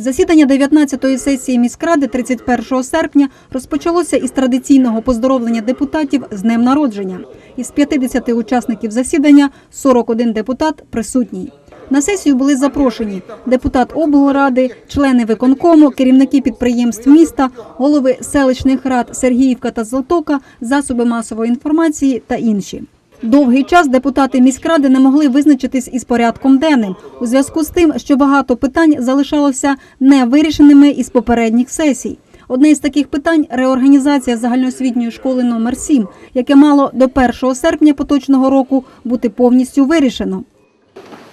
Засідання 19-ї сесії міськради 31 серпня розпочалося із традиційного поздоровлення депутатів з днем народження. Із 50 учасників засідання 41 депутат присутній. На сесію були запрошені депутат облради, члени виконкому, керівники підприємств міста, голови селищних рад Сергіївка та Золотока, засоби масової інформації та інші. Довгий час депутати міськради не могли визначитись із порядком денним у зв'язку з тим, що багато питань залишалося невирішеними із попередніх сесій. Одне із таких питань реорганізація загальноосвітньої школи номер 7, яке мало до 1 серпня поточного року бути повністю вирішено.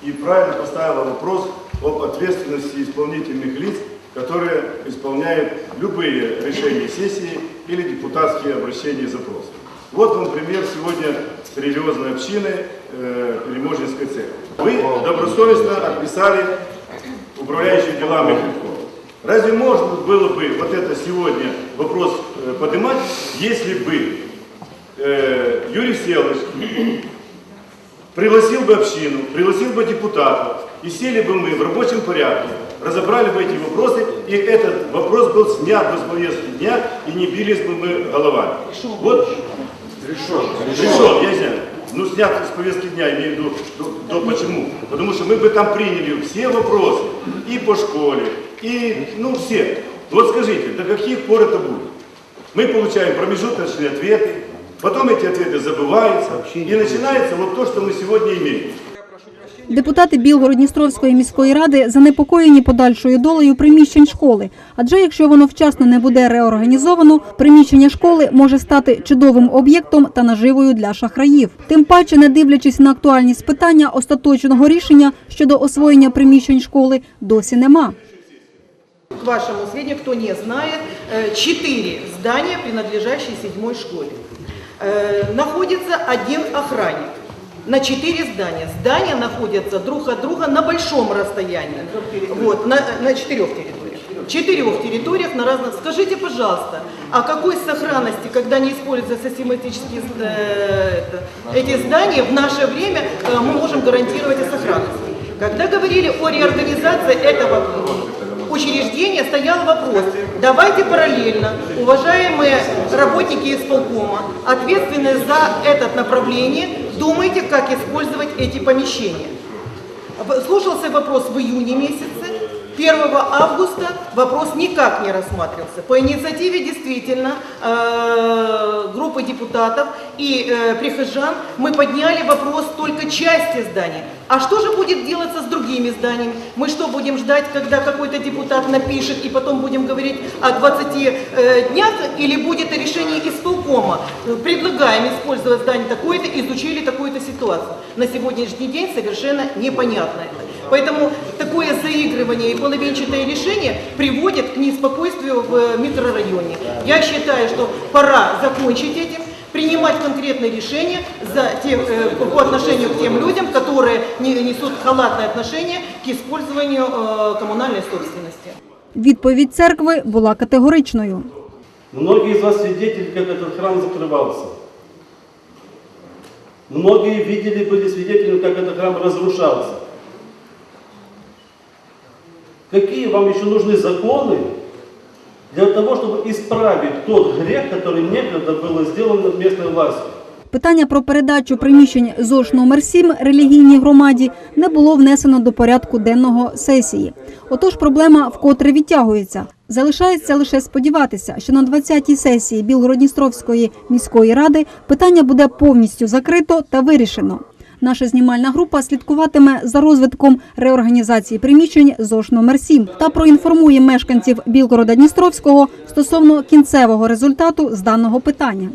и правильно поставила вопрос об ответственности исполнительных лиц, которые исполняют любые решения сессии или депутатские обращения и запросы. Вот вам пример сегодня религиозной общины э, Переможенской церкви. Вы добросовестно отписали управляющий делами Михалькова. Разве можно было бы вот это сегодня вопрос э, поднимать, если бы э, Юрий Селыш пригласил бы общину, пригласил бы депутатов, и сели бы мы в рабочем порядке, разобрали бы эти вопросы, и этот вопрос был снят бы с повестки дня, и не бились бы мы головами. Вот решен. Решен, я знаю. Ну, снят с повестки дня, имею в виду, то, то почему? Потому что мы бы там приняли все вопросы, и по школе, и, ну, все. Вот скажите, до каких пор это будет? Мы получаем промежуточные ответы, потом эти ответы забываются, и начинается вот то, что мы сегодня имеем. Депутати Білгород-Дністровської міської ради занепокоєні подальшою долею приміщень школи. Адже якщо воно вчасно не буде реорганізовано, приміщення школи може стати чудовим об'єктом та наживою для шахраїв. Тим паче, не дивлячись на актуальність питання, остаточного рішення щодо освоєння приміщень школи досі нема. К вашему сведению, кто не знает, э, четыре здания, принадлежащие седьмой школе. Э, Находится один охранник На четыре здания. Здания находятся друг от друга на большом расстоянии. Вот, на, на четырех территориях. Четырех территориях на разных. Скажите, пожалуйста, о какой сохранности, когда не используются систематически э, это, эти здания, в наше время э, мы можем гарантировать о сохранности? Когда говорили о реорганизации этого учреждения стоял вопрос, давайте параллельно, уважаемые работники исполкома, ответственные за это направление, думайте, как использовать эти помещения. Слушался вопрос в июне месяце, 1 августа вопрос никак не рассматривался. По инициативе действительно э, группы депутатов и э, прихожан мы подняли вопрос только части здания. А что же будет делаться с другими зданиями? Мы что, будем ждать, когда какой-то депутат напишет и потом будем говорить о 20 э, днях или будет решение исполкома? Предлагаем использовать здание такое-то, изучили такую-то ситуацию. На сегодняшний день совершенно непонятно это. Поэтому такое заигрывание и половинчатое решение приводит к неспокойствию в э, микрорайоне. Я считаю, что пора закончить этим, принимать конкретные решения за те, э, по- по отношению к тем людям, которые не- несут халатное отношение к использованию э, коммунальной собственности. Відповідь церкви була категоричною. Многие из вас свидетели, как этот храм закрывался. Многие видели, были свидетелями, как этот храм разрушался. Какие вам еще нужны законы для того, чтобы исправить тот грех, который некогда было сделано местной властью? Питання про передачу приміщень ЗОЖ номер 7 релігійній громаді не було внесено до порядку денного сесії. Отож, проблема вкотре відтягується. Залишається лише сподіватися, що на 20-й сесії Білгородністровської міської ради питання буде повністю закрито та вирішено. Наша знімальна група слідкуватиме за розвитком реорганізації приміщень ЗОШ номер 7 та проінформує мешканців Білгорода Дністровського стосовно кінцевого результату з даного питання.